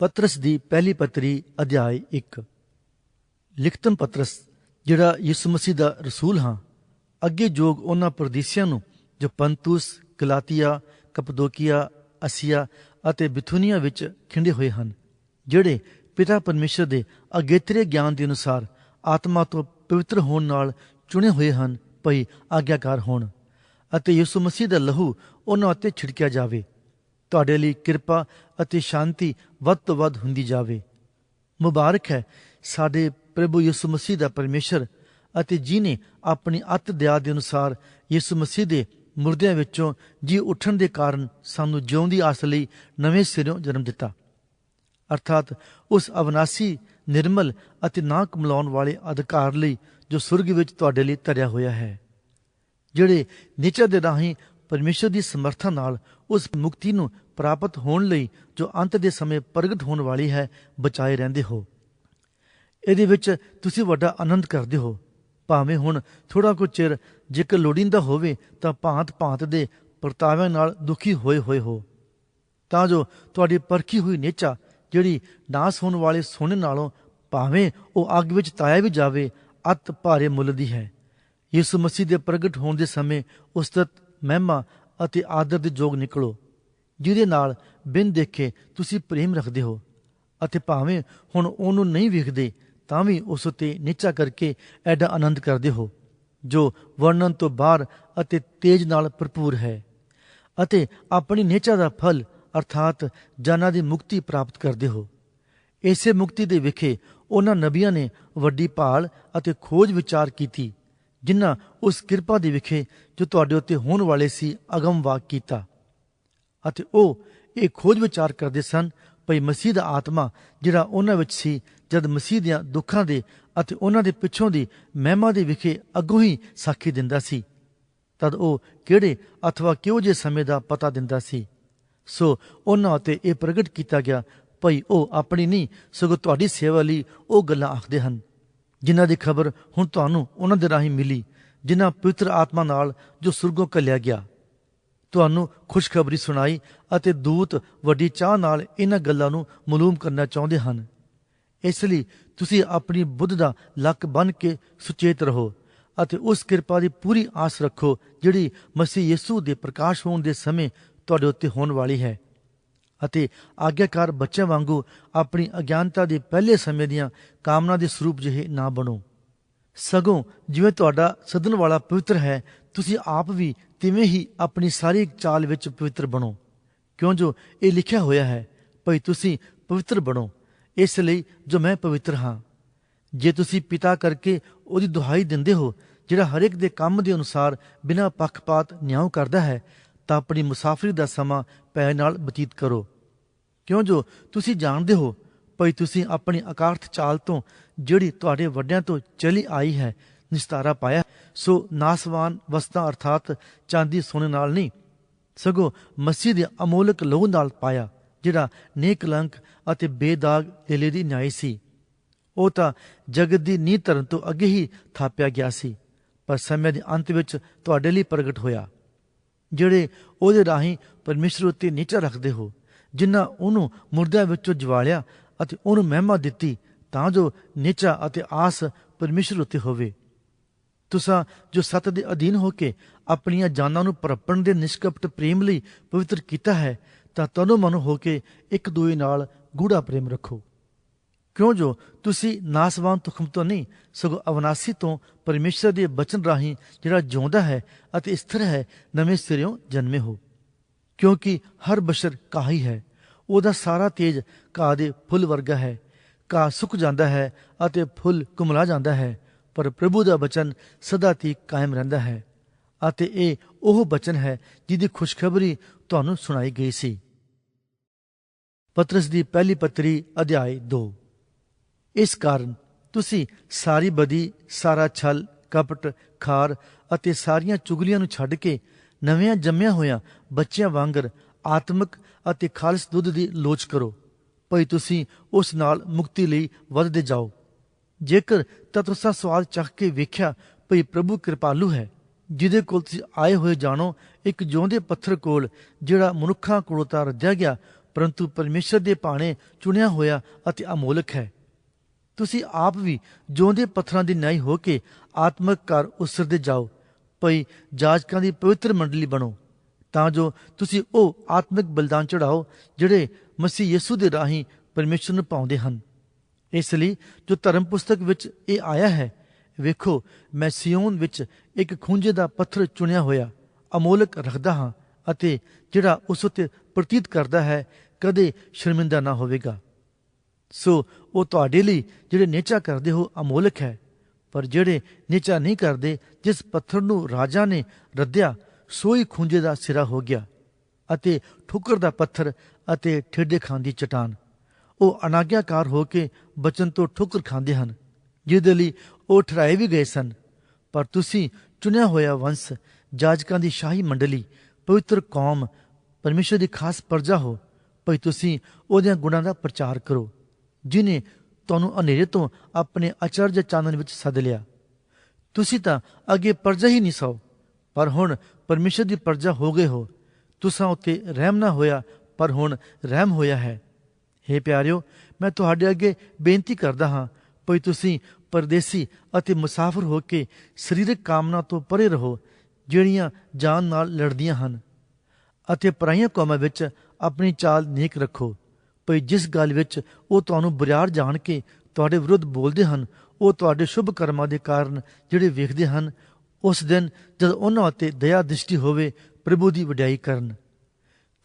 ਪਤਰਸ ਦੀ ਪਹਿਲੀ ਪੱਤਰੀ ਅਧਿਆਇ 1 ਲਿਖਤਮ ਪਤਰਸ ਜਿਹੜਾ ਯਿਸੂ ਮਸੀਹ ਦਾ ਰਸੂਲ ਹਾਂ ਅੱਗੇ ਜੋਗ ਉਹਨਾਂ ਪਰਦੇਸੀਆਂ ਨੂੰ ਜੋ ਪੰਤੂਸ ਗਲਾਤੀਆ ਕਪਦੋਕੀਆ ਅਸੀਆ ਅਤੇ ਬਿਥੂਨੀਆ ਵਿੱਚ ਖਿੰਡੇ ਹੋਏ ਹਨ ਜਿਹੜੇ ਪਿਤਾ ਪਰਮੇਸ਼ਰ ਦੇ ਅਗੇਤਰੇ ਗਿਆਨ ਦੇ ਅਨੁਸਾਰ ਆਤਮਾ ਤੋਂ ਪਵਿੱਤਰ ਹੋਣ ਨਾਲ ਚੁਣੇ ਹੋਏ ਹਨ ਭਈ ਆਗਿਆਕਾਰ ਹੋਣ ਅਤੇ ਯਿਸੂ ਮਸੀਹ ਦਾ ਲਹੂ ਉਹਨਾਂ ਉੱਤੇ ਛਿੜਕਿਆ ਜਾਵੇ ਤੁਹਾਡੇ ਲਈ ਕਿਰਪਾ ਅਤੇ ਸ਼ਾਂਤੀ ਵੱਧ ਤੋਂ ਵੱਧ ਹੁੰਦੀ ਜਾਵੇ। ਮੁਬਾਰਕ ਹੈ ਸਾਡੇ ਪ੍ਰਭੂ ਯਿਸੂ ਮਸੀਹ ਦਾ ਪਰਮੇਸ਼ਰ ਅਤੇ ਜਿਨੇ ਆਪਣੀ ਅਤ ਦਿਆ ਦੇ ਅਨੁਸਾਰ ਯਿਸੂ ਮਸੀਹ ਦੇ ਮੁਰਦਿਆਂ ਵਿੱਚੋਂ ਜੀ ਉੱਠਣ ਦੇ ਕਾਰਨ ਸਾਨੂੰ ਜਿਉਣ ਦੀ ਆਸ ਲਈ ਨਵੇਂ ਸਿਰੋਂ ਜਨਮ ਦਿੱਤਾ। ਅਰਥਾਤ ਉਸ ਅਵਨਾਸੀ, ਨਿਰਮਲ ਅਤੇ ਨਾ ਕਮਲਾਉਣ ਵਾਲੇ ਅਧਿਕਾਰ ਲਈ ਜੋ ਸੁਰਗ ਵਿੱਚ ਤੁਹਾਡੇ ਲਈ ਧਰਿਆ ਹੋਇਆ ਹੈ, ਜਿਹੜੇ ਨਿਚਰ ਦੇ ਰਾਹੀਂ ਪਰਮੇਸ਼ਰ ਦੀ ਸਮਰੱਥਾ ਨਾਲ ਉਸ ਮੁਕਤੀ ਨੂੰ ਪ੍ਰਾਪਤ ਹੋਣ ਲਈ ਜੋ ਅੰਤ ਦੇ ਸਮੇਂ ਪ੍ਰਗਟ ਹੋਣ ਵਾਲੀ ਹੈ, ਬਚਾਏ ਰਹਿੰਦੇ ਹੋ। ਇਹਦੇ ਵਿੱਚ ਤੁਸੀਂ ਵੱਡਾ ਆਨੰਦ ਕਰਦੇ ਹੋ। ਭਾਵੇਂ ਹੁਣ ਥੋੜਾ ਕੁ ਚਿਰ ਜੇਕਰ ਲੋੜੀਂਦਾ ਹੋਵੇ ਤਾਂ ਭਾਂਤ ਭਾਂਤ ਦੇ ਪਰਤਾਵਿਆਂ ਨਾਲ ਦੁਖੀ ਹੋਏ ਹੋਏ ਹੋ। ਤਾਂ ਜੋ ਤੁਹਾਡੀ ਪਰਖੀ ਹੋਈ ਨੇਚਾ, ਜਿਹੜੀ ਨਾਸ ਹੋਣ ਵਾਲੇ ਸੋਨੇ ਨਾਲੋਂ ਭਾਵੇਂ ਉਹ ਅੱਗ ਵਿੱਚ ਤਾਇਆ ਵੀ ਜਾਵੇ, ਅਤ ਭਾਰੇ ਮੁੱਲ ਦੀ ਹੈ। ਯਿਸੂ ਮਸੀਹ ਦੇ ਪ੍ਰਗਟ ਹੋਣ ਦੇ ਸਮੇਂ ਉਸਤਤ ਮਹਿਮਾ ਅਤੇ ਆਦਰ ਦੇ ਯੋਗ ਨਿਕਲੋ, ਜਿਹਦੇ ਨਾਲ ਬਿਨ ਦੇਖੇ ਤੁਸੀਂ ਪ੍ਰੇਮ ਰੱਖਦੇ ਹੋ ਅਤੇ ਭਾਵੇਂ ਹੁਣ ਉਹਨੂੰ ਨਹੀਂ ਵੇਖਦੇ, ਤਾਂ ਵੀ ਉਸ ਉਤੇ ਨੀਚਾ ਕਰਕੇ ਐਡਾ ਆਨੰਦ ਕਰਦੇ ਹੋ, ਜੋ ਵਰਣਨ ਤੋਂ ਬਾਹਰ ਅਤੇ ਤੇਜ ਨਾਲ ਭਰਪੂਰ ਹੈ ਅਤੇ ਆਪਣੀ ਨੇਚਾ ਦਾ ਫਲ ਅਰਥਾਤ ਜਾਨਾਂ ਦੀ ਮੁਕਤੀ ਪ੍ਰਾਪਤ ਕਰਦੇ ਹੋ। ਇਸੇ ਮੁਕਤੀ ਦੇ ਵਿਖੇ ਉਹਨਾਂ ਨਬੀਆਂ ਨੇ ਵੱਡੀ ਭਾਲ ਅਤੇ ਖੋਜ ਵਿਚਾਰ ਕੀਤੀ ਜਿਨ੍ਹਾਂ ਉਸ ਕਿਰਪਾ ਦੇ ਵਿਖੇ ਜੋ ਤੁਹਾਡੇ ਉੱਤੇ ਹੋਣ ਵਾਲੇ ਸੀ ਅਗਮ ਵਾਕ ਕੀਤਾ। ਅਤੇ ਉਹ ਇਹ ਖੋਜ ਵਿਚਾਰ ਕਰਦੇ ਸਨ, ਭਈ ਮਸੀਹ ਦਾ ਆਤਮਾ ਜਿਹੜਾ ਉਹਨਾਂ ਵਿੱਚ ਸੀ, ਜਦ ਮਸੀਹ ਦੀਆਂ ਦੁੱਖਾਂ ਦੇ ਅਤੇ ਉਹਨਾਂ ਦੇ ਪਿੱਛੋਂ ਦੀ ਮਹਿਮਾ ਦੇ ਵਿਖੇ ਅੱਗੋਂ ਹੀ ਸਾਖੀ ਦਿੰਦਾ ਸੀ। ਤਦ ਉਹ ਕਿਹੜੇ ਅਥਵਾ ਕਿਉਂ ਜੇ ਸਮੇਂ ਦਾ ਪਤਾ ਦਿੰਦਾ ਸੀ। ਸੋ ਉਹਨਾਂ ਉਤੇ ਇਹ ਪ੍ਰਗਟ ਕੀਤਾ ਗਿਆ, ਭਈ ਉਹ ਆਪਣੀ ਨਹੀਂ ਸਗੋਂ ਤੁਹਾਡੀ ਸੇਵਾ ਲਈ ਉਹ ਗੱਲਾਂ ਆਖਦੇ ਹਨ। ਜਿਨ੍ਹਾਂ ਦੀ ਖਬਰ ਹੁਣ ਤੁਹਾਨੂੰ ਉਹਨਾਂ ਦੇ ਰਾਹੀਂ ਮਿਲੀ, ਜਿਨ੍ਹਾਂ ਪਵਿੱਤਰ ਆਤਮਾ ਨਾਲ ਜੋ ਸੁਰਗੋਂ ਕੱਲਿਆ ਗਿਆ। ਤੁਹਾਨੂੰ ਖੁਸ਼ਖਬਰੀ ਸੁਣਾਈ ਅਤੇ ਦੂਤ ਵੱਡੀ ਚਾਹ ਨਾਲ ਇਹਨਾਂ ਗੱਲਾਂ ਨੂੰ ਮਾਲੂਮ ਕਰਨਾ ਚਾਹੁੰਦੇ ਹਨ। ਇਸ ਲਈ ਤੁਸੀਂ ਆਪਣੀ ਬੁੱਧ ਦਾ ਲੱਕ ਬਨ ਕੇ ਸੁਚੇਤ ਰਹੋ ਅਤੇ ਉਸ ਕਿਰਪਾ ਦੀ ਪੂਰੀ ਆਸ ਰੱਖੋ ਜਿਹੜੀ ਮਸੀਹ ਯਿਸੂ ਦੇ ਪ੍ਰਕਾਸ਼ ਹੋਣ ਦੇ ਸਮੇਂ ਤੁਹਾਡੇ ਉੱਤੇ ਹੋਣ ਵਾਲੀ ਹੈ। ਅਤੇ ਆਗਿਆਕਾਰ ਬੱਚਿਆਂ ਵਾਂਗੂ ਆਪਣੀ ਅਗਿਆਨਤਾ ਦੇ ਪਹਿਲੇ ਸਮੇਂ ਦੀਆਂ ਕਾਮਨਾ ਦੇ ਸਰੂਪ ਜਿਹੇ ਨਾ ਬਣੋ। ਸਗੋਂ ਜਿਵੇਂ ਤੁਹਾਡਾ ਸਦਨ ਵਾਲਾ ਪਵਿੱਤਰ ਹੈ, ਤੁਸੀਂ ਆਪ ਵੀ ਤਿਵੇਂ ਹੀ ਆਪਣੀ ਸਾਰੀ ਚਾਲ ਵਿੱਚ ਪਵਿੱਤਰ ਬਣੋ। ਕਿਉਂ ਜੋ ਇਹ ਲਿਖਿਆ ਹੋਇਆ ਹੈ, ਭਈ ਤੁਸੀਂ ਪਵਿੱਤਰ ਬਣੋ, ਇਸ ਲਈ ਜੋ ਮੈਂ ਪਵਿੱਤਰ ਹਾਂ। ਜੇ ਤੁਸੀਂ ਪਿਤਾ ਕਰਕੇ ਉਹਦੀ ਦੁਹਾਈ ਦਿੰਦੇ ਹੋ, ਜਿਹੜਾ ਹਰ ਇੱਕ ਦੇ ਕੰਮ ਦੇ ਅਨੁਸਾਰ ਬਿਨਾਂ ਪੱਖਪਾਤ ਨਿਆਂ ਕਰਦਾ ਹੈ ਤਾਂ ਆਪਣੀ ਮੁਸਾਫਰੀ ਦਾ ਸਮਾਂ ਪੈ ਨਾਲ ਬਤੀਤ ਕਰੋ। ਕਿਉਂ ਜੋ ਤੁਸੀਂ ਜਾਣਦੇ ਹੋ, ਭਈ ਤੁਸੀਂ ਆਪਣੀ ਅਕਾਰਥ ਚਾਲ ਤੋਂ ਜਿਹੜੀ ਤੁਹਾਡੇ ਵੱਡਿਆਂ ਤੋਂ ਚਲੀ ਆਈ ਹੈ, ਨਿਸਤਾਰਾ ਪਾਇਆ, ਸੋ ਨਾਸਵਾਨ ਵਸਤਾਂ ਅਰਥਾਤ ਚਾਂਦੀ ਸੋਨੇ ਨਾਲ ਨਹੀਂ, ਸਗੋਂ ਮਸੀਹ ਦੇ ਅਮੋਲਕ ਲਹੂ ਨਾਲ ਪਾਇਆ, ਜਿਹੜਾ ਨੇਕਲੰਕ ਅਤੇ ਬੇਦਾਗ ਲੇਲੇ ਦੀ ਨਿਆਈ ਸੀ। ਉਹ ਤਾਂ ਜਗਤ ਦੀ ਨੀਂਹ ਧਰਨ ਤੋਂ ਅੱਗੇ ਹੀ ਥਾਪਿਆ ਗਿਆ ਸੀ, ਪਰ ਸਮੇਂ ਦੇ ਅੰਤ ਵਿੱਚ ਤੁਹਾਡੇ ਲਈ ਪ੍ਰਗਟ ਹੋਇਆ। ਜਿਹੜੇ ਉਹਦੇ ਰਾਹੀਂ ਪਰਮੇਸ਼ਰ ਉੱਤੇ ਨੀਚਾ ਰੱਖਦੇ ਹੋ, ਜਿਨ੍ਹਾਂ ਉਹਨੂੰ ਮੁਰਦਿਆਂ ਵਿੱਚੋਂ ਜਵਾਲਿਆ ਅਤੇ ਉਹਨੂੰ ਮਹਿਮਾ ਦਿੱਤੀ, ਤਾਂ ਜੋ ਨੀਚਾ ਅਤੇ ਆਸ ਪਰਮੇਸ਼ਰ ਉੱਤੇ ਹੋਵੇ। ਤੁਸੀਂ ਜੋ ਸਤ ਦੇ ਅਧੀਨ ਹੋ ਕੇ ਆਪਣੀਆਂ ਜਾਨਾਂ ਨੂੰ ਪਰਪਣ ਦੇ ਨਿਸ਼ਕਪਟ ਪ੍ਰੇਮ ਲਈ ਪਵਿੱਤਰ ਕੀਤਾ ਹੈ, ਤਾਂ ਤਨੋ ਮਨ ਹੋ ਕੇ ਇੱਕ ਦੂਏ ਨਾਲ ਗੂੜਾ ਪ੍ਰੇਮ ਰੱਖੋ। ਕਿਉਂ ਜੋ ਤੁਸੀਂ ਨਾਸਵਾਨ ਤੁਖਮ ਤੋਂ ਨਹੀਂ, ਸਗੋਂ ਅਵਨਾਸੀ ਤੋਂ ਪਰਮੇਸ਼ਰ ਦੇ ਬਚਨ ਰਾਹੀਂ ਜਿਹੜਾ ਜਿਉਂਦਾ ਹੈ ਅਤੇ ਸਥਿਰ ਹੈ, ਨਵੇਂ ਸਿਰਿਓਂ ਜਨਮੇ ਹੋ। ਕਿਉਂਕਿ ਹਰ ਬਸ਼ਰ ਕਾਹੀ ਹੈ, ਉਹਦਾ ਸਾਰਾ ਤੇਜ ਘਾਹ ਦੇ ਫੁੱਲ ਵਰਗਾ ਹੈ। ਘਾਹ ਸੁੱਕ ਜਾਂਦਾ ਹੈ ਅਤੇ ਫੁੱਲ ਕੁਮਲਾ ਜਾਂਦਾ ਹੈ, ਪਰ ਪ੍ਰਭੂ ਦਾ ਬਚਨ ਸਦਾ ਤੀਕ ਕਾਇਮ ਰਹਿੰਦਾ ਹੈ। ਅਤੇ ਇਹ ਉਹ ਬਚਨ ਹੈ ਜਿਹਦੀ ਖੁਸ਼ਖਬਰੀ ਤੁਹਾਨੂੰ ਸੁਣਾਈ ਗਈ ਸੀ। ਪਤਰਸ ਦੀ ਪਹਿਲੀ ਪੱਤਰੀ ਅਧਿਆਇ 2 ਇਸ ਕਾਰਨ ਤੁਸੀਂ ਸਾਰੀ ਬਦੀ, ਸਾਰਾ ਛਲ, ਕਪਟ, ਖਾਰ ਅਤੇ ਸਾਰੀਆਂ ਚੁਗਲੀਆਂ ਨੂੰ ਛੱਡ ਕੇ ਨਵਿਆਂ ਜੰਮਿਆ ਹੋਇਆਂ ਬੱਚਿਆਂ ਵਾਂਗਰ ਆਤਮਿਕ ਅਤੇ ਖਾਲਸ ਦੁੱਧ ਦੀ ਲੋਚ ਕਰੋ। ਭਈ ਤੁਸੀਂ ਉਸ ਨਾਲ ਮੁਕਤੀ ਲਈ ਵਧਦੇ ਜਾਓ। ਜੇਕਰ ਤਾਂ ਤੁਸੀਂ ਸਵਾਲ ਚੱਕ ਕੇ ਵੇਖਿਆ ਭਈ ਪ੍ਰਭੂ ਕਿਰਪਾਲੂ ਹੈ, ਜਿਹਦੇ ਕੋਲ ਤੁਸੀਂ ਆਏ ਹੋਏ ਜਾਣੋ, ਇੱਕ ਜਿਉਂਦੇ ਪੱਥਰ ਕੋਲ ਜਿਹੜਾ ਮਨੁੱਖਾਂ ਕੋਲੋਂ ਤਾਂ ਰੱਜਿਆ ਗਿਆ, ਪਰੰਤੂ ਪਰਮੇਸ਼ਰ ਦੇ ਭਾਣੇ ਚੁਣਿਆ ਹੋਇਆ ਅਤੇ ਅਮੋਲਕ ਹੈ। ਤੁਸੀਂ ਆਪ ਵੀ ਜਿਉਂਦੇ ਪੱਥਰਾਂ ਦੀ ਨਿਆਈ ਹੋ ਕੇ ਆਤਮਿਕ ਘਰ ਉਸਰਦੇ ਜਾਓ, ਭਈ ਜਾਜਕਾਂ ਦੀ ਪਵਿੱਤਰ ਮੰਡਲੀ ਬਣੋ। ਤਾਂ ਜੋ ਤੁਸੀਂ ਉਹ ਆਤਮਿਕ ਬਲਿਦਾਨ ਚੜਾਓ ਜਿਹੜੇ ਮਸੀਹ ਯਿਸੂ ਦੇ ਰਾਹੀਂ ਪਰਮੇਸ਼ਰ ਨੂੰ ਪਾਉਂਦੇ ਹਨ। ਇਸ ਲਈ ਜੋ ਧਰਮ ਪੁਸਤਕ ਵਿੱਚ ਇਹ ਆਇਆ ਹੈ, ਵੇਖੋ, ਮੈਂ ਸਿਯੋਨ ਵਿੱਚ ਇੱਕ ਖੂੰਜੇ ਦਾ ਪੱਥਰ ਚੁਣਿਆ ਹੋਇਆ, ਅਮੋਲਕ ਰੱਖਦਾ ਹਾਂ ਅਤੇ ਜਿਹੜਾ ਉਸ ਉੱਤੇ ਪ੍ਰਤੀਤ ਕਰਦਾ ਹੈ, ਕਦੇ ਸ਼ਰਮਿੰਦਾ ਨਾ ਹੋਵੇਗਾ। ਸੋ ਉਹ ਤੁਹਾਡੇ ਲਈ ਜਿਹੜੇ ਨੇਚਾ ਕਰਦੇ ਹੋ ਅਮੋਲਕ ਹੈ। ਪਰ ਜਿਹੜੇ ਨੇਚਾ ਨਹੀਂ ਕਰਦੇ, ਜਿਸ ਪੱਥਰ ਨੂੰ ਰਾਜਾ ਨੇ ਰੱਦਿਆ ਸੋਈ ਖੁੰਝੇ ਦਾ ਸਿਰਾ ਹੋ ਗਿਆ ਅਤੇ ਠੁਕਰ ਦਾ ਪੱਥਰ ਅਤੇ ਠੇਡੇ ਖਾਂਦੀ ਚਟਾਨ। ਉਹ ਅਨਾਗਿਆਕਾਰ ਹੋ ਕੇ ਬਚਨ ਤੋਂ ਠੁਕਰ ਖਾਂਦੇ ਹਨ, ਜਿਹਦੇ ਲਈ ਉਹ ਠਰਾਏ ਵੀ ਗਏ ਸਨ। ਪਰ ਤੁਸੀਂ ਚੁਣਿਆ ਹੋਇਆ ਵੰਸ਼, ਜਾਜਕਾਂ ਦੀ ਸ਼ਾਹੀ ਮੰਡਲੀ, ਪਵਿੱਤਰ ਕੌਮ, ਪਰਮੇਸ਼ਰ ਦੀ ਖਾਸ ਪਰਜਾ ਹੋ, ਭਈ ਤੁਸੀਂ ਉਹਦੇ ਗੁਣਾਂ ਦਾ ਪ੍ਰਚਾਰ ਕਰੋ। ਜਿਨੇ ਤੁਹਾਨੂੰ ਹਨੇਰੇ ਤੋਂ ਆਪਣੇ ਅਚਰਜ ਚਾਨਣ ਵਿੱਚ ਸੱਦ ਲਿਆ। ਤੁਸੀਂ ਤਾਂ ਅੱਗੇ ਪਰਜਾ ਹੀ ਨਹੀਂ ਸੌ ਪਰ ਹੁਣ ਪਰਮੇਸ਼ਰ ਦੀ ਪਰਜਾ ਹੋ ਗਏ ਹੋ। ਤੁਸਾਂ ਉੱਤੇ ਰਹਿਮ ਨਾ ਹੋਇਆ, ਪਰ ਹੁਣ ਰਹਿਮ ਹੋਇਆ ਹੈ। हे ਪਿਆਰਿਓ, ਮੈਂ ਤੁਹਾਡੇ ਅੱਗੇ ਬੇਨਤੀ ਕਰਦਾ ਹਾਂ, ਭਈ ਤੁਸੀਂ ਪਰਦੇਸੀ ਅਤੇ ਮੁਸਾਫਰ ਹੋ ਕੇ ਸਰੀਰਕ ਕਾਮਨਾ ਤੋਂ ਪਰੇ ਰਹੋ, ਜਿਹੜੀਆਂ ਜਾਨ ਨਾਲ ਲੜਦੀਆਂ ਹਨ, ਅਤੇ ਪਰਾਈਆਂ ਕੌਮਾਂ ਵਿੱਚ ਆਪਣੀ ਚਾਲ ਨੇਕ ਰੱਖੋ। ਭਈ ਜਿਸ ਗੱਲ ਵਿੱਚ ਉਹ ਤੁਹਾਨੂੰ ਬੁਰਿਆਰ ਜਾਣ ਕੇ ਤੁਹਾਡੇ ਵਿਰੁੱਧ ਬੋਲਦੇ ਹਨ, ਉਹ ਤੁਹਾਡੇ ਸ਼ੁਭ ਕਰਮਾਂ ਦੇ ਕਾਰਨ ਜਿਹੜੇ ਵੇਖਦੇ ਹਨ, ਉਸ ਦਿਨ ਜਦ ਉਹਨਾਂ ਉੱਤੇ ਦਇਆ ਦ੍ਰਿਸ਼ਟੀ ਹੋਵੇ, ਪ੍ਰਭੂ ਦੀ ਵਡਿਆਈ ਕਰਨ।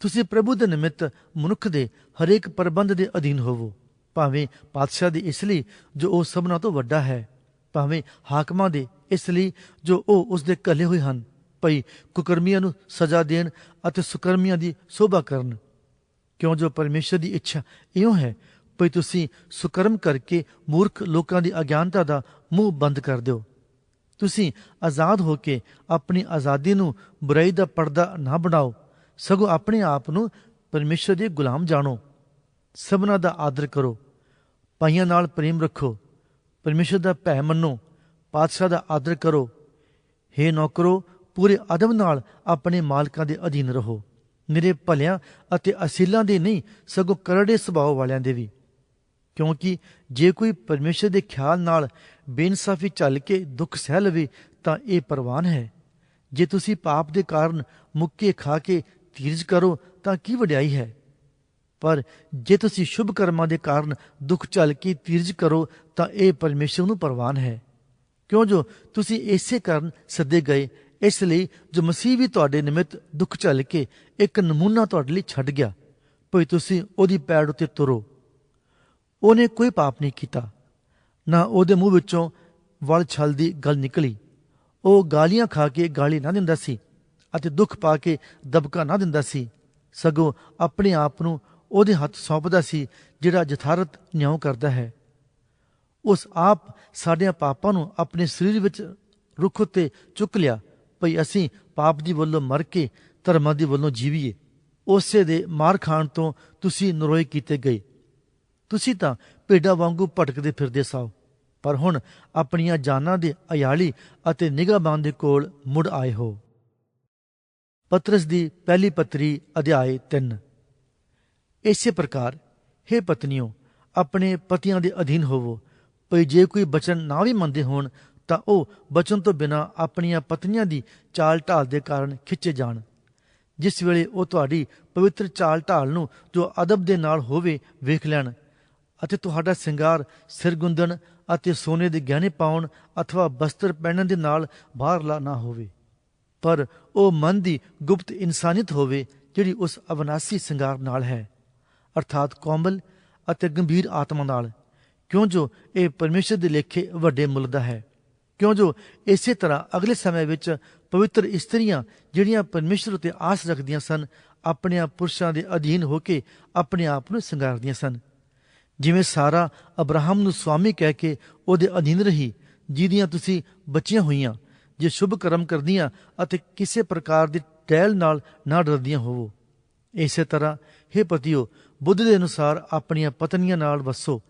ਤੁਸੀਂ ਪ੍ਰਭੂ ਦੇ ਨਿਮਿਤ ਮਨੁੱਖ ਦੇ ਹਰੇਕ ਪ੍ਰਬੰਧ ਦੇ ਅਧੀਨ ਹੋਵੋ। ਭਾਵੇਂ ਪਾਤਸ਼ਾਹ ਦੇ ਇਸ ਲਈ ਜੋ ਉਹ ਸਭਨਾਂ ਤੋਂ ਵੱਡਾ ਹੈ, ਭਾਵੇਂ ਹਾਕਮਾਂ ਦੇ ਇਸ ਲਈ ਜੋ ਉਹ ਉਸ ਦੇ ਕੱਲੇ ਹੋਏ ਹਨ, ਭਈ ਕੁਕਰਮੀਆਂ ਨੂੰ ਸਜ਼ਾ ਦੇਣ ਅਤੇ ਸੁਕਰਮੀਆਂ ਦੀ ਸੋਭਾ ਕਰਨ। ਕਿਉਂ ਜੋ ਪਰਮੇਸ਼ਰ ਦੀ ਇੱਛਾ ਇਉਂ ਹੈ? ਭਈ ਤੁਸੀਂ ਸੁਕਰਮ ਕਰਕੇ ਮੂਰਖ ਲੋਕਾਂ ਦੀ ਅਗਿਆਨਤਾ ਦਾ ਮੂੰਹ ਬੰਦ ਕਰ ਦਿਓ। ਤੁਸੀਂ ਆਜ਼ਾਦ ਹੋ ਕੇ ਆਪਣੀ ਆਜ਼ਾਦੀ ਨੂੰ ਬੁਰਾਈ ਦਾ ਪਰਦਾ ਨਾ ਬਣਾਓ। ਸਗੋਂ ਆਪਣੇ ਆਪ ਨੂੰ ਪਰਮੇਸ਼ਰ ਦੇ ਗੁਲਾਮ ਜਾਣੋ। ਸਭਨਾ ਦਾ ਆਦਰ ਕਰੋ। ਭਾਈਆਂ ਨਾਲ ਪ੍ਰੇਮ ਰੱਖੋ। ਪਰਮੇਸ਼ਰ ਦਾ ਭੈ ਮੰਨੋ। ਪਾਤਸ਼ਾਹ ਦਾ ਆਦਰ ਕਰੋ। हे ਨੌਕਰੋ, ਪੂਰੇ ਅਦਬ ਨਾਲ ਆਪਣੇ ਮਾਲਕਾਂ ਦੇ ਅਧੀਨ ਰਹੋ। ਨਿਰੇ ਭਲਿਆਂ ਅਤੇ ਅਸੀਲਾਂ ਦੇ ਨਹੀਂ, ਸਗੋਂ ਕਰੜੇ ਸੁਭਾਅ ਵਾਲਿਆਂ ਦੇ ਵੀ। ਕਿਉਂਕਿ ਜੇ ਕੋਈ ਪਰਮੇਸ਼ਰ ਦੇ ਖਿਆਲ ਨਾਲ ਬੇਇਨਸਾਫੀ ਚੱਲ ਕੇ ਦੁੱਖ ਸਹਿ ਲਵੇ, ਤਾਂ ਇਹ ਪ੍ਰਵਾਨ ਹੈ। ਜੇ ਤੁਸੀਂ ਪਾਪ ਦੇ ਕਾਰਨ ਮੁੱਕੇ ਖਾ ਕੇ ਧੀਰਜ ਕਰੋ, ਤਾਂ ਕੀ ਵਡਿਆਈ ਹੈ? ਪਰ ਜੇ ਤੁਸੀਂ ਸ਼ੁਭ ਕਰਮਾਂ ਦੇ ਕਾਰਨ ਦੁੱਖ ਝੱਲ ਕੇ ਧੀਰਜ ਕਰੋ, ਤਾਂ ਇਹ ਪਰਮੇਸ਼ਰ ਨੂੰ ਪ੍ਰਵਾਨ ਹੈ। ਕਿਉਂ ਜੋ ਤੁਸੀਂ ਇਸੇ ਕਾਰਨ ਸੱਦੇ ਗਏ ਇਸ ਲਈ ਜੋ ਮਸੀਹ ਵੀ ਤੁਹਾਡੇ ਨਿਮਿਤ ਦੁੱਖ ਝੱਲ ਕੇ ਇੱਕ ਨਮੂਨਾ ਤੁਹਾਡੇ ਲਈ ਛੱਡ ਗਿਆ, ਭਈ ਤੁਸੀਂ ਉਹਦੀ ਪੈੜ ਉੱਤੇ ਤੁਰੋ। ਉਹਨੇ ਕੋਈ ਪਾਪ ਨਹੀਂ ਕੀਤਾ, ਨਾ ਉਹਦੇ ਮੂੰਹ ਵਿੱਚੋਂ ਵਲ ਛਲ ਦੀ ਗੱਲ ਨਿਕਲੀ। ਉਹ ਗਾਲੀਆਂ ਖਾ ਕੇ ਗਾਲੀ ਨਾ ਦਿੰਦਾ ਸੀ ਅਤੇ ਦੁੱਖ ਪਾ ਕੇ ਦਬਕਾ ਨਾ ਦਿੰਦਾ ਸੀ। ਸਗੋਂ ਆਪਣੇ ਆਪ ਨੂੰ ਉਹਦੇ ਹੱਥ ਸੌਂਪਦਾ ਸੀ, ਜਿਹੜਾ ਜਥਾਰਤ ਨਿਉ ਕਰਦਾ ਹੈ। ਉਸ ਆਪ ਸਾਡਿਆਂ ਪਾਪਾਂ ਨੂੰ ਆਪਣੇ ਸਰੀਰ ਵਿੱਚ ਰੁੱਖ ਉੱਤੇ ਚੁੱਕ ਲਿਆ। ਭਈ ਅਸੀਂ ਪਾਪ ਦੀ ਵੱਲੋਂ ਮਰ ਕੇ ਧਰਮਾਂ ਦੀ ਵੱਲੋਂ ਜੀਵੀਏ। ਉਸੇ ਦੇ ਮਾਰ ਖਾਣ ਤੋਂ ਤੁਸੀਂ ਨਰੋਏ ਕੀਤੇ ਗਏ। ਤੁਸੀਂ ਤਾਂ ਭੇਡਾਂ ਵਾਂਗੂ ਭਟਕਦੇ ਫਿਰਦੇ ਸਾਓ। ਪਰ ਹੁਣ ਆਪਣੀਆਂ ਜਾਨਾਂ ਦੇ ਅਯਾਲੀ ਅਤੇ ਨਿਗਾਹਬਾਨ ਦੇ ਕੋਲ ਮੁੜ ਆਏ ਹੋ। ਪਤਰਸ ਦੀ ਪਹਿਲੀ ਪੱਤਰੀ, ਅਧਿਆਇ 3 ਇਸੇ ਪ੍ਰਕਾਰ हे ਪਤਨੀਓ, ਆਪਣੇ ਪਤੀਆਂ ਦੇ ਅਧੀਨ ਹੋਵੋ, ਭਈ ਜੇ ਕੋਈ ਬਚਨ ਨਾ ਵੀ ਮੰਨਦੇ ਹੋਣ ਤਾਂ ਉਹ ਬਚਨ ਤੋਂ ਬਿਨਾ ਆਪਣੀਆਂ ਪਤਨੀਆਂ ਦੀ ਚਾਲ ਢਾਲ ਦੇ ਕਾਰਨ ਖਿੱਚੇ ਜਾਣ। ਜਿਸ ਵੇਲੇ ਉਹ ਤੁਹਾਡੀ ਪਵਿੱਤਰ ਚਾਲ ਢਾਲ ਨੂੰ ਜੋ ਅਦਬ ਦੇ ਨਾਲ ਹੋਵੇ ਵੇਖ ਲੈਣ ਅਤੇ ਤੁਹਾਡਾ ਸ਼ਿੰਗਾਰ, ਸਿਰਗੁੰਦਨ ਅਤੇ ਸੋਨੇ ਦੇ ਗਹਿਣੇ ਪਾਉਣ ਅਥਵਾ ਬਸਤਰ ਪਹਿਨਣ ਦੇ ਨਾਲ ਬਾਹਰਲਾ ਨਾ ਹੋਵੇ। ਪਰ ਉਹ ਮਨ ਦੀ ਗੁਪਤ ਇਨਸਾਨੀਅਤ ਹੋਵੇ ਜਿਹੜੀ ਉਸ ਅਵਨਾਸੀ ਸ਼ਿੰਗਾਰ ਨਾਲ ਹੈ, ਅਰਥਾਤ ਕੋਮਲ ਅਤੇ ਗੰਭੀਰ ਆਤਮਾ ਨਾਲ। ਕਿਉਂ ਜੋ ਇਹ ਪਰਮੇਸ਼ਰ ਦੇ ਲੇਖੇ ਵੱਡੇ ਮੁੱਲ ਦਾ ਹੈ। ਕਿਉਂ ਜੋ ਇਸੇ ਤਰ੍ਹਾਂ ਅਗਲੇ ਸਮੇਂ ਵਿੱਚ ਪਵਿੱਤਰ ਇਸਤਰੀਆਂ ਜਿਹੜੀਆਂ ਪਰਮੇਸ਼ਰ ਉਤੇ ਆਸ ਰੱਖਦੀਆਂ ਸਨ, ਆਪਣੇ ਪੁਰਸ਼ਾਂ ਦੇ ਅਧੀਨ ਹੋ ਕੇ ਆਪਣੇ ਆਪ ਨੂੰ ਸ਼ਿੰਗਾਰਦੀਆਂ ਸਨ। ਜਿਵੇਂ ਸਾਰਾ ਅਬਰਾਹਮ ਨੂੰ ਸਵਾਮੀ ਕਹਿ ਕੇ ਉਹਦੇ ਅਧੀਨ ਰਹੀ, ਜਿਹਦੀਆਂ ਤੁਸੀਂ ਬੱਚੀਆਂ ਹੋਈਆਂ, ਜੇ ਸ਼ੁਭ ਕਰਮ ਕਰਦੀਆਂ ਅਤੇ ਕਿਸੇ ਪ੍ਰਕਾਰ ਦੀ ਟਹਿਲ ਨਾਲ ਨਾ ਡਰਦੀਆਂ ਹੋਵੋ। ਇਸੇ ਤਰ੍ਹਾਂ हे ਪਤੀਓ, ਬੁੱਧ ਦੇ ਅਨੁਸਾਰ ਆਪਣੀਆਂ ਪਤਨੀਆਂ ਨਾਲ ਵਸੋ।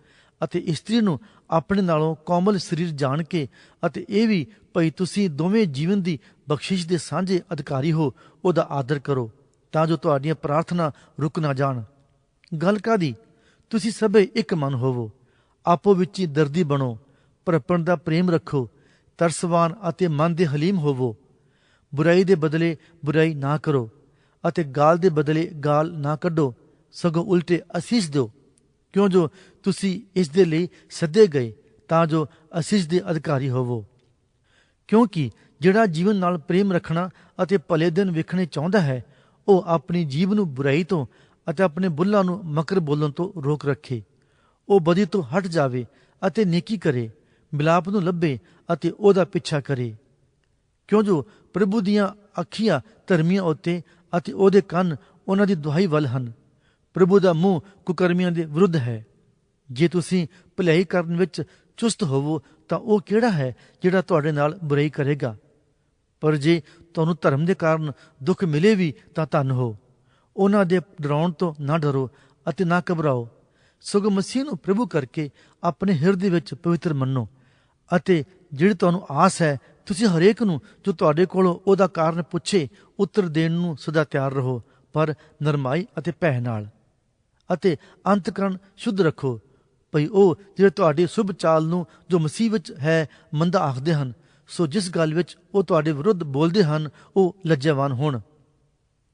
ਅਤੇ ਇਸਤਰੀ ਨੂੰ ਆਪਣੇ ਨਾਲੋਂ ਕੋਮਲ ਸਰੀਰ ਜਾਣ ਕੇ ਅਤੇ ਇਹ ਵੀ ਭਈ ਤੁਸੀਂ ਦੋਵੇਂ ਜੀਵਨ ਦੀ ਬਖਸ਼ਿਸ਼ ਦੇ ਸਾਂਝੇ ਅਧਿਕਾਰੀ ਹੋ, ਉਹਦਾ ਆਦਰ ਕਰੋ, ਤਾਂ ਜੋ ਤੁਹਾਡੀਆਂ ਪ੍ਰਾਰਥਨਾ ਰੁਕ ਨਾ ਜਾਣ। ਗੱਲ ਕਾਦੀ ਤੁਸੀਂ ਸਭੇ ਇੱਕ ਮਨ ਹੋਵੋ, ਆਪੋ ਵਿੱਚ ਹੀ ਦਰਦੀ ਬਣੋ ਪਰਪਣ ਦਾ ਪ੍ਰੇਮ ਰੱਖੋ, ਤਰਸਵਾਨ ਅਤੇ ਮਨ ਦੇ ਹਲੀਮ ਹੋਵੋ। ਬੁਰਾਈ ਦੇ ਬਦਲੇ ਬੁਰਾਈ ਨਾ ਕਰੋ ਅਤੇ ਗਾਲ ਦੇ ਬਦਲੇ ਗਾਲ ਨਾ ਕੱਢੋ, ਸਗੋਂ ਉਲਟੇ ਅਸੀਸ ਦਿਓ। ਕਿਉਂ ਜੋ ਤੁਸੀਂ ਇਸ ਦੇ ਲਈ ਸੱਦੇ ਗਏ, ਤਾਂ ਜੋ ਅਸੀਸ ਦੇ ਅਧਿਕਾਰੀ ਹੋਵੋ? ਕਿਉਂਕਿ ਜਿਹੜਾ ਜੀਵਨ ਨਾਲ ਪ੍ਰੇਮ ਰੱਖਣਾ ਅਤੇ ਭਲੇ ਦਿਨ ਵੇਖਣੇ ਚਾਹੁੰਦਾ ਹੈ, ਉਹ ਆਪਣੀ ਜੀਵ ਨੂੰ ਬੁਰਾਈ ਤੋਂ ਅਤੇ ਆਪਣੇ ਬੁੱਲਾਂ ਨੂੰ ਮਕਰ ਬੋਲਣ ਤੋਂ ਰੋਕ ਰੱਖੇ। ਉਹ ਬਦੀ ਤੋਂ ਹਟ ਜਾਵੇ ਅਤੇ ਨੇਕੀ ਕਰੇ, ਮਿਲਾਪ ਨੂੰ ਲੱਭੇ ਅਤੇ ਉਹਦਾ ਪਿੱਛਾ ਕਰੇ। ਕਿਉਂ ਜੋ ਪ੍ਰਭੂ ਦੀਆਂ ਅੱਖੀਆਂ ਧਰਮੀਆਂ ਉੱਤੇ ਅਤੇ ਉਹਦੇ ਕੰਨ ਉਹਨਾਂ ਦੀ ਦੁਹਾਈ ਵੱਲ ਹਨ? ਪ੍ਰਭੂ ਦਾ ਮੂੰਹ ਕੁਕਰਮੀਆਂ ਦੇ ਵਿਰੁੱਧ ਹੈ। ਜੇ ਤੁਸੀਂ ਭਲਾਈ ਕਰਨ ਵਿੱਚ ਚੁਸਤ ਹੋਵੋ, ਤਾਂ ਉਹ ਕਿਹੜਾ ਹੈ ਜਿਹੜਾ ਤੁਹਾਡੇ ਨਾਲ ਬੁਰਾਈ ਕਰੇਗਾ? ਪਰ ਜੇ ਤੁਹਾਨੂੰ ਧਰਮ ਦੇ ਕਾਰਨ ਦੁੱਖ ਮਿਲੇ ਵੀ, ਤਾਂ ਧੰਨ ਹੋ। ਉਹਨਾਂ ਦੇ ਡਰਾਉਣ ਤੋਂ ਨਾ ਡਰੋ ਅਤੇ ਨਾ ਘਬਰਾਓ। ਸਗੋਂ ਮਸੀਹ ਨੂੰ ਪ੍ਰਭੂ ਕਰਕੇ ਆਪਣੇ ਹਿਰਦੇ ਵਿੱਚ ਪਵਿੱਤਰ ਮੰਨੋ ਅਤੇ ਜਿਹੜੀ ਤੁਹਾਨੂੰ ਆਸ ਹੈ, ਤੁਸੀਂ ਹਰੇਕ ਨੂੰ ਜੋ ਤੁਹਾਡੇ ਕੋਲੋਂ ਉਹਦਾ ਕਾਰਨ ਪੁੱਛੇ, ਉੱਤਰ ਦੇਣ ਨੂੰ ਸਦਾ ਤਿਆਰ ਰਹੋ, ਪਰ ਨਰਮਾਈ ਅਤੇ ਭੈ ਨਾਲ। ਅਤੇ ਅੰਤਕਰਨ ਸ਼ੁੱਧ ਰੱਖੋ। ਭਈ ਉਹ ਜਿਹੜੇ ਤੁਹਾਡੀ ਸੁਭ ਚਾਲ ਨੂੰ ਜੋ ਮਸੀਹ ਵਿੱਚ ਹੈ, ਮੰਦਾ ਆਖਦੇ ਹਨ, ਸੋ ਜਿਸ ਗੱਲ ਵਿੱਚ ਉਹ ਤੁਹਾਡੇ ਵਿਰੁੱਧ ਬੋਲਦੇ ਹਨ, ਉਹ ਲੱਜਵਾਨ ਹੋਣ।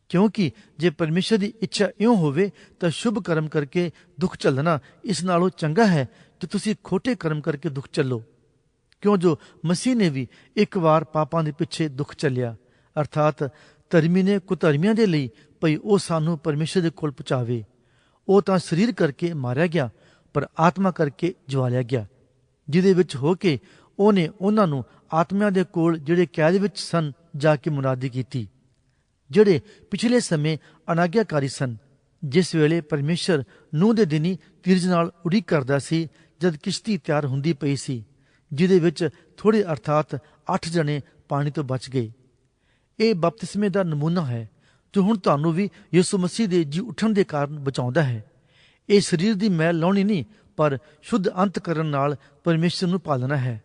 ਕਿਉਂਕਿ ਜੇ ਪਰਮੇਸ਼ਰ ਦੀ ਇੱਛਾ ਇਉਂ ਹੋਵੇ, ਤਾਂ ਸ਼ੁਭ ਕਰਮ ਕਰਕੇ ਦੁੱਖ ਝੱਲਣਾ ਇਸ ਨਾਲੋਂ ਚੰਗਾ ਹੈ ਕਿ ਤੁਸੀਂ ਖੋਟੇ ਕਰਮ ਕਰਕੇ ਦੁੱਖ ਝੱਲੋ। ਕਿਉਂ ਜੋ ਮਸੀਹ ਨੇ ਵੀ ਇੱਕ ਵਾਰ ਪਾਪਾਂ ਦੇ ਪਿੱਛੇ ਦੁੱਖ ਝੱਲਿਆ। ਅਰਥਾਤ ਧਰਮੀ ਨੇ ਕੁਧਰਮੀਆਂ ਦੇ ਲਈ ਭਈ ਉਹ ਸਾਨੂੰ ਪਰਮੇਸ਼ਰ ਦੇ ਕੋਲ ਪਹੁੰਚਾਵੇ। ਉਹ ਤਾਂ ਸਰੀਰ ਕਰਕੇ ਮਾਰਿਆ ਗਿਆ, ਪਰ ਆਤਮਾ ਕਰਕੇ ਜਵਾਲਿਆ ਗਿਆ, ਜਿਹਦੇ ਵਿੱਚ ਹੋ ਕੇ ਉਹਨੇ ਉਹਨਾਂ ਨੂੰ ਆਤਮਿਆਂ ਦੇ ਕੋਲ ਜਿਹੜੇ ਕੈਦ ਵਿੱਚ ਸਨ ਜਾ ਕੇ ਮੁਨਾਦੀ ਕੀਤੀ, ਜਿਹੜੇ ਪਿਛਲੇ ਸਮੇਂ ਅਨਾਗਿਆਕਾਰੀ ਸਨ, ਜਿਸ ਵੇਲੇ ਪਰਮੇਸ਼ਰ ਨੂੰ ਦੇ ਦਿਨੀ ਤੀਰਜ ਨਾਲ ਉਡੀਕ ਕਰਦਾ ਸੀ, ਜਦ ਕਿਸ਼ਤੀ ਤਿਆਰ ਹੁੰਦੀ ਪਈ ਸੀ, ਜਿਹਦੇ ਵਿੱਚ ਥੋੜੇ ਅਰਥਾਤ 8 ਜਣੇ ਪਾਣੀ ਤੋਂ ਬਚ ਗਏ। ਇਹ ਬਪਤਿਸਮੇ ਦਾ ਨਮੂਨਾ ਹੈ। ਜੋ ਹੁਣ ਤੁਹਾਨੂੰ ਵੀ ਯਿਸੂ ਮਸੀਹ ਦੇ ਜੀ ਉੱਠਣ ਦੇ ਕਾਰਨ ਬਚਾਉਂਦਾ ਹੈ। ਇਹ ਸਰੀਰ ਦੀ ਮੈਲ ਲਾਉਣੀ ਨਹੀਂ, ਪਰ ਸ਼ੁੱਧ ਅੰਤ ਕਰਨ ਨਾਲ ਪਰਮੇਸ਼ਰ ਨੂੰ ਪਾਲਣਾ ਹੈ।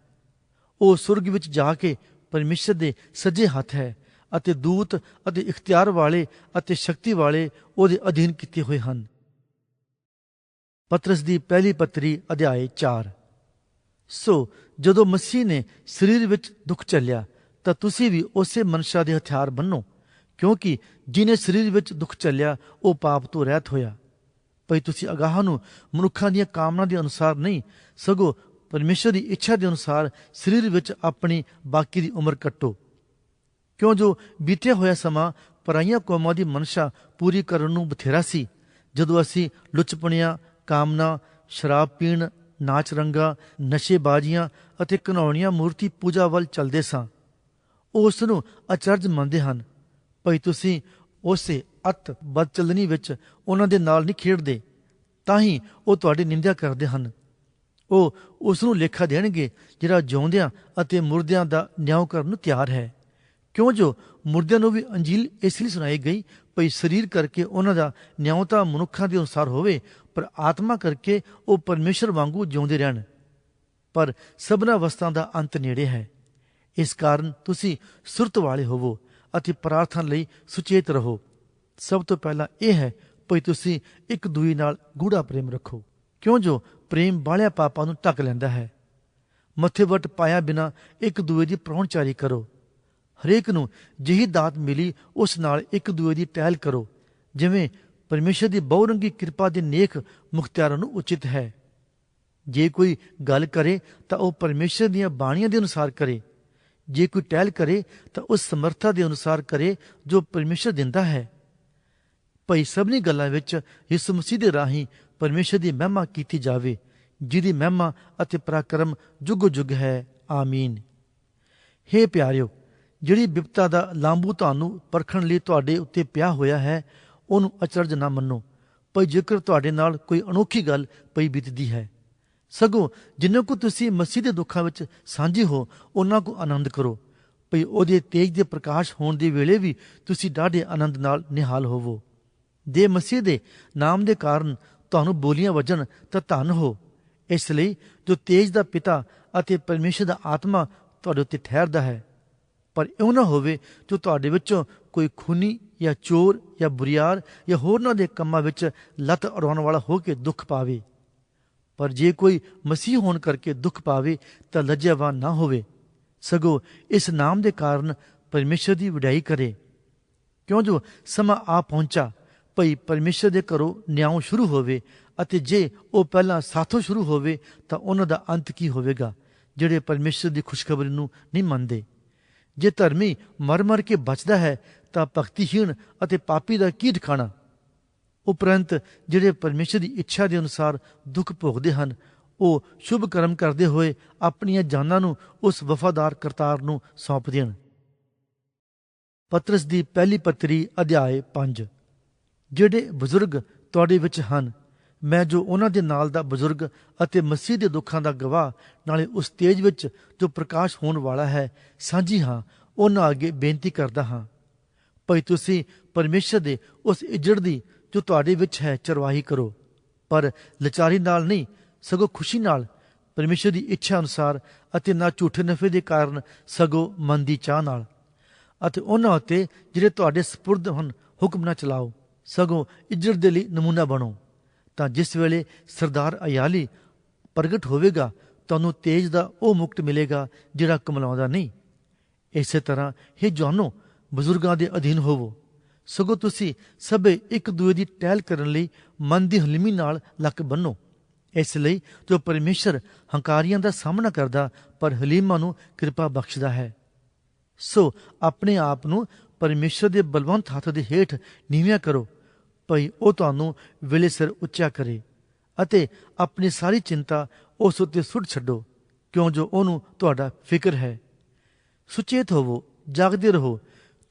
ਉਹ ਸੁਰਗ ਵਿੱਚ ਜਾ ਕੇ ਪਰਮੇਸ਼ਰ ਦੇ ਸੱਜੇ ਹੱਥ ਹੈ ਅਤੇ ਦੂਤ ਅਤੇ ਇਖਤਿਆਰ ਵਾਲੇ ਅਤੇ ਸ਼ਕਤੀ ਵਾਲੇ ਉਹਦੇ ਅਧੀਨ ਕੀਤੇ ਹੋਏ ਹਨ। ਪਤਰਸ ਦੀ ਪਹਿਲੀ ਪੱਤਰੀ ਅਧਿਆਏ 4 ਸੋ ਜਦੋਂ ਮਸੀਹ ਨੇ ਸਰੀਰ ਵਿੱਚ ਦੁੱਖ ਚੱਲਿਆ ਤਾਂ ਤੁਸੀਂ ਵੀ ਉਸੇ ਮਨਸ਼ਾ ਦੇ ਹਥਿਆਰ ਬੰਨੋ। ਕਿਉਂਕਿ ਜਿਨੇ ਸਰੀਰ ਵਿੱਚ ਦੁੱਖ ਚੱਲਿਆ ਉਹ ਪਾਪ ਤੋਂ ਰਹਿਤ ਹੋਇਆ। ਭਈ ਤੁਸੀਂ ਅਗਾਹ ਨੂੰ ਮਨੁੱਖਾਂ ਦੀਆਂ ਕਾਮਨਾ ਦੇ ਅਨੁਸਾਰ ਨਹੀਂ, ਸਗੋਂ ਪਰਮੇਸ਼ਰ ਦੀ ਇੱਛਾ ਦੇ ਅਨੁਸਾਰ ਸਰੀਰ ਵਿੱਚ ਆਪਣੀ ਬਾਕੀ ਦੀ ਉਮਰ ਕੱਟੋ। ਕਿਉਂ ਜੋ ਬੀਤਿਆ ਹੋਇਆ ਸਮਾਂ ਪਰਾਈਆਂ ਕੌਮਾਂ ਦੀ ਮਨਸ਼ਾ ਪੂਰੀ ਕਰਨ ਨੂੰ ਬਥੇਰਾ ਸੀ, ਜਦੋਂ ਅਸੀਂ ਲੁਚਪਣੀਆਂ, ਕਾਮਨਾ, ਸ਼ਰਾਬ ਪੀਣ, ਨਾਚ ਰੰਗਾ, ਨਸ਼ੇਬਾਜ਼ੀਆਂ ਅਤੇ ਘਨੌਣੀਆਂ ਮੂਰਤੀ ਪੂਜਾ ਵੱਲ ਚੱਲਦੇ ਸਾਂ। ਉਹ ਉਸ ਨੂੰ ਅਚਰਜ ਮੰਨਦੇ ਹਨ। ਭਈ ਤੁਸੀਂ ਉਸੇ ਅਤ ਬਦਚਲਨੀ ਵਿੱਚ ਉਹਨਾਂ ਦੇ ਨਾਲ ਨਹੀਂ ਖੇਡਦੇ, ਤਾਂ ਹੀ ਉਹ ਤੁਹਾਡੀ ਨਿੰਦਿਆ ਕਰਦੇ ਹਨ। ਉਹ ਉਸ ਨੂੰ ਲੇਖਾ ਦੇਣਗੇ ਜਿਹੜਾ ਜਿਉਂਦਿਆਂ ਅਤੇ ਮੁਰਦਿਆਂ ਦਾ ਨਿਆਂ ਕਰਨ ਨੂੰ ਤਿਆਰ ਹੈ। ਕਿਉਂ ਜੋ ਮੁਰਦਿਆਂ ਨੂੰ ਵੀ ਅੰਜੀਲ ਇਸ ਲਈ ਸੁਣਾਈ ਗਈ, ਭਈ ਸਰੀਰ ਕਰਕੇ ਉਹਨਾਂ ਦਾ ਨਿਆਂ ਤਾਂ ਮਨੁੱਖਾਂ ਦੇ ਅਨੁਸਾਰ ਹੋਵੇ, ਪਰ ਆਤਮਾ ਕਰਕੇ ਉਹ ਪਰਮੇਸ਼ਰ ਵਾਂਗੂ ਜਿਉਂਦੇ ਰਹਿਣ। ਪਰ ਸਭਨਾ ਵਸਤਾਂ ਦਾ ਅੰਤ ਨੇੜੇ ਹੈ। ਇਸ ਕਾਰਨ ਤੁਸੀਂ ਸੁਰਤ ਵਾਲੇ ਹੋਵੋ। ਅਤੇ ਪ੍ਰਾਰਥਨਾ ਲਈ ਸੁਚੇਤ ਰਹੋ। ਸਭ ਤੋਂ ਪਹਿਲਾਂ ਇਹ ਹੈ, ਭਈ ਤੁਸੀਂ ਇੱਕ ਦੂਈ ਨਾਲ ਗੂੜਾ ਪ੍ਰੇਮ ਰੱਖੋ। ਕਿਉਂ ਜੋ ਪ੍ਰੇਮ ਬਾਲਿਆ ਪਾਪਾਂ ਨੂੰ ਢੱਕ ਲੈਂਦਾ ਹੈ। ਮੱਥੇ ਵਟ ਪਾਇਆ ਬਿਨਾ ਇੱਕ ਦੂਏ ਦੀ ਪ੍ਰਾਹੁਣਚਾਰੀ ਕਰੋ। ਹਰੇਕ ਨੂੰ ਜਿਹੀ ਦਾਤ ਮਿਲੀ, ਉਸ ਨਾਲ ਇੱਕ ਦੂਏ ਦੀ ਟਹਿਲ ਕਰੋ। ਜਿਵੇਂ ਪਰਮੇਸ਼ਰ ਦੀ ਬਹੁਰੰਗੀ ਕਿਰਪਾ ਦੇ ਨੇਕ ਮੁਖਤਿਆਰਾਂ ਨੂੰ ਉਚਿਤ ਹੈ। ਜੇ ਕੋਈ ਗੱਲ ਕਰੇ, ਤਾਂ ਉਹ ਪਰਮੇਸ਼ਰ ਦੀਆਂ ਬਾਣੀਆਂ ਦੇ ਅਨੁਸਾਰ ਕਰੇ। ਜੇ ਕੋਈ ਟਹਿਲ ਕਰੇ ਤਾਂ ਉਸ ਸਮਰੱਥਾ ਦੇ ਅਨੁਸਾਰ ਕਰੇ ਜੋ ਪਰਮੇਸ਼ਰ ਦਿੰਦਾ ਹੈ। ਭਈ ਸਭਨੀ ਗੱਲਾਂ ਵਿੱਚ ਯਿਸੂ ਮਸੀਹ ਦੇ ਰਾਹੀਂ ਪਰਮੇਸ਼ਰ ਦੀ ਮਹਿਮਾ ਕੀਤੀ ਜਾਵੇ, ਜਿਹਦੀ ਮਹਿਮਾ ਅਤੇ ਪਰਾਕਰਮ ਜੁਗ ਜੁਗ ਹੈ। ਆਮੀਨ। ਹੇ ਪਿਆਰਿਓ, ਜਿਹੜੀ ਵਿਪਤਾ ਦਾ ਲਾਂਬੂ ਤੁਹਾਨੂੰ ਪਰਖਣ ਲਈ ਤੁਹਾਡੇ ਉੱਤੇ ਪਿਆ ਹੋਇਆ ਹੈ, ਉਹਨੂੰ ਅਚਰਜ ਨਾ ਮੰਨੋ ਪਰ ਜੇਕਰ ਤੁਹਾਡੇ ਨਾਲ ਕੋਈ ਅਨੋਖੀ ਗੱਲ ਪਈ ਬੀਤਦੀ ਹੈ। ਸਗੋਂ ਜਿੰਨੇ ਕੋ ਤੁਸੀਂ ਮਸੀਹ ਦੇ ਦੁੱਖਾਂ ਵਿੱਚ ਸਾਂਝੇ ਹੋ, ਉਹਨਾਂ ਕੋ ਆਨੰਦ ਕਰੋ। ਭਈ ਉਹਦੇ ਤੇਜ ਦੇ ਪ੍ਰਕਾਸ਼ ਹੋਣ ਦੇ ਵੇਲੇ ਵੀ ਤੁਸੀਂ ਡਾਢੇ ਆਨੰਦ ਨਾਲ ਨਿਹਾਲ ਹੋਵੋ। ਦੇ ਮਸੀਹ ਦੇ ਨਾਮ ਦੇ ਕਾਰਨ ਤੁਹਾਨੂੰ ਬੋਲੀਆਂ ਵਜਣ, ਤਾਂ ਧੰਨ ਹੋ। ਇਸ ਲਈ ਜੋ ਤੇਜ ਦਾ ਪਿਤਾ ਅਤੇ ਪਰਮੇਸ਼ਰ ਦਾ ਆਤਮਾ ਤੁਹਾਡੇ ਉੱਤੇ ਠਹਿਰਦਾ ਹੈ, ਪਰ ਇਉਂ ਨਾ ਹੋਵੇ ਜੋ ਤੁਹਾਡੇ ਵਿੱਚੋਂ ਕੋਈ ਖੂਨੀ ਜਾਂ ਚੋਰ ਜਾਂ ਬੁਰੀਆਰ ਜਾਂ ਹੋਰਨਾਂ ਦੇ ਕੰਮਾਂ ਵਿੱਚ ਲੱਤ ਅੜਾਉਣ ਵਾਲਾ ਹੋ ਕੇ ਦੁੱਖ ਪਾਵੇ। ਪਰ ਜੇ ਕੋਈ ਮਸੀਹ ਹੋਣ ਕਰਕੇ ਦੁੱਖ ਪਾਵੇ ਤਾਂ ਲੱਜਿਆਵਾਨ ਨਾ ਹੋਵੇ। ਸਗੋਂ ਇਸ ਨਾਮ ਦੇ ਕਾਰਨ ਪਰਮੇਸ਼ਰ ਦੀ ਵਡਿਆਈ ਕਰੇ। ਕਿਉਂ ਜੋ ਸਮਾਂ ਆ ਪਹੁੰਚਾ, ਭਈ ਪਰਮੇਸ਼ਰ ਦੇ ਘਰੋਂ ਨਿਆਂ ਸ਼ੁਰੂ ਹੋਵੇ ਅਤੇ ਜੇ ਉਹ ਪਹਿਲਾਂ ਸਾਥੋਂ ਸ਼ੁਰੂ ਹੋਵੇ ਤਾਂ ਉਹਨਾਂ ਦਾ ਅੰਤ ਕੀ ਹੋਵੇਗਾ, ਜਿਹੜੇ ਪਰਮੇਸ਼ਰ ਦੀ ਖੁਸ਼ਖਬਰੀ ਨੂੰ ਨਹੀਂ ਮੰਨਦੇ। ਜੇ ਧਰਮੀ ਮਰ-ਮਰ ਕੇ ਬਚਦਾ ਹੈ ਤਾਂ ਭਗਤੀਹੀਣ ਅਤੇ ਪਾਪੀ ਦਾ ਕੀ ਠਿਕਾਣਾ ਉਪਰੰਤ ਜਿਹੜੇ ਪਰਮੇਸ਼ਰ ਦੀ ਇੱਛਾ ਦੇ ਅਨੁਸਾਰ ਦੁੱਖ ਭੋਗਦੇ ਹਨ, ਉਹ ਸ਼ੁਭ ਕਰਮ ਕਰਦੇ ਹੋਏ ਆਪਣੀਆਂ ਜਾਨਾਂ ਨੂੰ ਉਸ ਵਫਾਦਾਰ ਕਰਤਾਰ ਨੂੰ ਸੌਂਪ ਦੇਣ ਪਤਰਸ ਦੀ ਪਹਿਲੀ ਪੱਤਰੀ ਅਧਿਆਏ 5 ਜਿਹੜੇ ਬਜ਼ੁਰਗ ਤੁਹਾਡੇ ਵਿੱਚ ਹਨ, ਮੈਂ ਜੋ ਉਹਨਾਂ ਦੇ ਨਾਲ ਦਾ ਬਜ਼ੁਰਗ ਅਤੇ ਮਸੀਹ ਦੇ ਦੁੱਖਾਂ ਦਾ ਗਵਾਹ, ਨਾਲੇ ਉਸ ਤੇਜ ਵਿੱਚ ਜੋ ਪ੍ਰਕਾਸ਼ ਹੋਣ ਵਾਲਾ ਹੈ, ਸਾਂਝੀ ਹਾਂ, ਉਹਨਾਂ ਅੱਗੇ ਬੇਨਤੀ ਕਰਦਾ ਹਾਂ। ਭਈ ਤੁਸੀਂ ਪਰਮੇਸ਼ਰ ਦੇ ਉਸ ਇੱਜੜ ਦੀ ਜੋ ਤੁਹਾਡੇ ਵਿੱਚ ਹੈ, ਚਰਵਾਹੀ ਕਰੋ। ਪਰ ਲਚਾਰੀ ਨਾਲ ਨਹੀਂ, ਸਗੋਂ ਖੁਸ਼ੀ ਨਾਲ। ਪਰਮੇਸ਼ਰ ਦੀ ਇੱਛਾ ਅਨੁਸਾਰ ਅਤੇ ਨਾ ਝੂਠੇ ਨਫੇ ਦੇ ਕਾਰਨ, ਸਗੋਂ ਮਨ ਦੀ ਚਾਹ ਨਾਲ। ਅਤੇ ਉਹਨਾਂ ਉਤੇ ਜਿਹੜੇ ਤੁਹਾਡੇ ਸਪੁਰਦ ਹਨ ਹੁਕਮ ਨਾ ਚਲਾਓ। ਸਗੋਂ ਇੱਜ਼ਤ ਦੇ ਲਈ ਨਮੂਨਾ ਬਣੋ। ਤਾਂ ਜਿਸ ਵੇਲੇ ਸਰਦਾਰ ਅਯਾਲੀ ਪ੍ਰਗਟ ਹੋਵੇਗਾ, ਤੁਹਾਨੂੰ ਤੇਜ ਦਾ ਉਹ ਮੁਕਤ ਮਿਲੇਗਾ, ਜਿਹੜਾ ਕਮਲਾਉਂਦਾ ਨਹੀਂ। ਇਸੇ ਤਰ੍ਹਾਂ ਇਹ ਜਾਨੋ ਬਜ਼ੁਰਗਾਂ ਦੇ ਅਧੀਨ ਹੋਵੋ। ਸਗੋਂ ਤੁਸੀਂ ਸਭੇ ਇੱਕ ਦੂਏ ਦੀ ਟਹਿਲ ਕਰਨ ਲਈ ਮਨ ਦੀ ਹਲੀਮੀ ਨਾਲ ਲੱਕ ਬੰਨੋ। ਇਸ ਲਈ ਜੋ ਪਰਮੇਸ਼ਰ ਹੰਕਾਰੀਆਂ ਦਾ ਸਾਹਮਣਾ ਕਰਦਾ, ਪਰ ਹਲੀਮਾਂ ਨੂੰ ਕਿਰਪਾ ਬਖਸ਼ਦਾ ਹੈ। ਸੋ ਆਪਣੇ ਆਪ ਨੂੰ ਪਰਮੇਸ਼ਰ ਦੇ ਬਲਵੰਤ ਹੱਥ ਦੇ ਹੇਠ ਨੀਵਿਆਂ ਕਰੋ, ਭਈ ਉਹ ਤੁਹਾਨੂੰ ਵੇਲੇ ਸਿਰ ਉੱਚਾ ਕਰੇ ਅਤੇ ਆਪਣੀ ਸਾਰੀ ਚਿੰਤਾ ਉਸ ਉੱਤੇ ਸੁੱਟ ਛੱਡੋ, ਕਿਉਂ ਜੋ ਉਹਨੂੰ ਤੁਹਾਡਾ ਫਿਕਰ ਹੈ। ਸੁਚੇਤ ਹੋਵੋ, ਜਾਗਦੇ ਰਹੋ,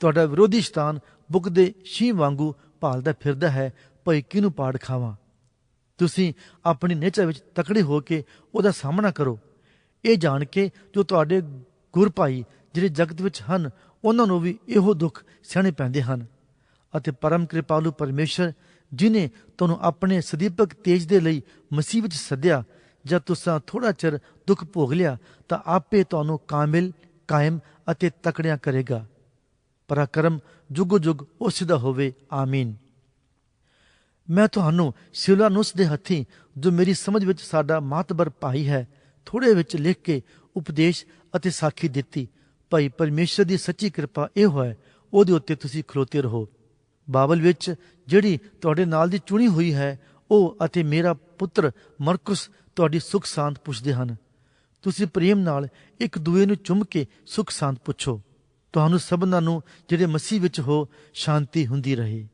ਤੁਹਾਡਾ ਵਿਰੋਧੀ ਸ਼ਤਾਨ ਬੁੱਕ ਦੇ ਸ਼ੀ ਵਾਂਗੂ ਭਾਲਦਾ ਫਿਰਦਾ ਹੈ, ਭਈ ਕਿਹਨੂੰ ਪਾੜ ਖਾਵਾਂ? ਤੁਸੀਂ ਆਪਣੀ ਨੇਚਰ ਵਿੱਚ ਤਕੜੇ ਹੋ ਕੇ ਉਹਦਾ ਸਾਹਮਣਾ ਕਰੋ। ਇਹ ਜਾਣ ਕੇ ਜੋ ਤੁਹਾਡੇ ਗੁਰ ਭਾਈ ਜਿਹੜੇ ਜਗਤ ਵਿੱਚ ਹਨ, ਉਹਨਾਂ ਨੂੰ ਵੀ ਇਹੋ ਦੁੱਖ ਸਹਿਣੇ ਪੈਂਦੇ ਹਨ। ਅਤੇ ਪਰਮ ਕਿਰਪਾਲੂ ਪਰਮੇਸ਼ਰ, ਜਿਨੇ ਤੁਹਾਨੂੰ ਆਪਣੇ ਸਦੀਪਕ ਤੇਜ ਦੇ ਲਈ ਮਸੀਹ ਵਿੱਚ ਸੱਦਿਆ, ਜਦ ਤੁਸੀਂ ਥੋੜਾ ਚਿਰ ਦੁੱਖ ਭੋਗ ਲਿਆ, ਤਾਂ ਆਪੇ ਤੁਹਾਨੂੰ ਕਾਮਿਲ, ਕਾਇਮ ਅਤੇ ਤਕੜਿਆਂ ਕਰੇਗਾ। ਪਰਾਕਰਮ ਜੁਗ ਜੁਗ ਉਸੇ ਦਾ ਹੋਵੇ, ਆਮੀਨ। ਮੈਂ ਤੁਹਾਨੂੰ ਸਿਲਾਨੁਸ ਦੇ ਹੱਥੀਂ, ਜੋ ਮੇਰੀ ਸਮਝ ਵਿੱਚ ਸਾਡਾ ਮਾਤਬਰ ਭਾਈ ਹੈ, ਥੋੜੇ ਵਿੱਚ ਲਿਖ ਕੇ ਉਪਦੇਸ਼ ਅਤੇ ਸਾਖੀ ਦਿੱਤੀ। ਭਾਈ ਪਰਮੇਸ਼ਰ ਦੀ ਸੱਚੀ ਕਿਰਪਾ ਇਹ ਹੋਇਆ ਉਹਦੇ ਉੱਤੇ ਤੁਸੀਂ ਖਲੋਤੇ ਰਹੋ। ਬਾਬਲ ਵਿੱਚ ਜਿਹੜੀ ਤੁਹਾਡੇ ਨਾਲ ਦੀ ਚੁਣੀ ਹੋਈ ਹੈ, ਉਹ ਅਤੇ ਮੇਰਾ ਪੁੱਤਰ ਮਰਕਸ ਤੁਹਾਡੀ ਸੁਖ ਸ਼ਾਂਤ ਪੁੱਛਦੇ ਹਨ। ਤੁਸੀਂ ਪ੍ਰੇਮ ਨਾਲ ਇੱਕ ਦੂਏ ਨੂੰ ਚੁੰਮ ਕੇ ਸੁਖ ਸ਼ਾਂਤ ਪੁੱਛੋ। ਤੁਹਾਨੂੰ ਸਭਨਾਂ ਨੂੰ ਜਿਹੜੇ ਮਸੀਹ ਵਿੱਚ ਹੋ ਸ਼ਾਂਤੀ ਹੁੰਦੀ ਰਹੇ।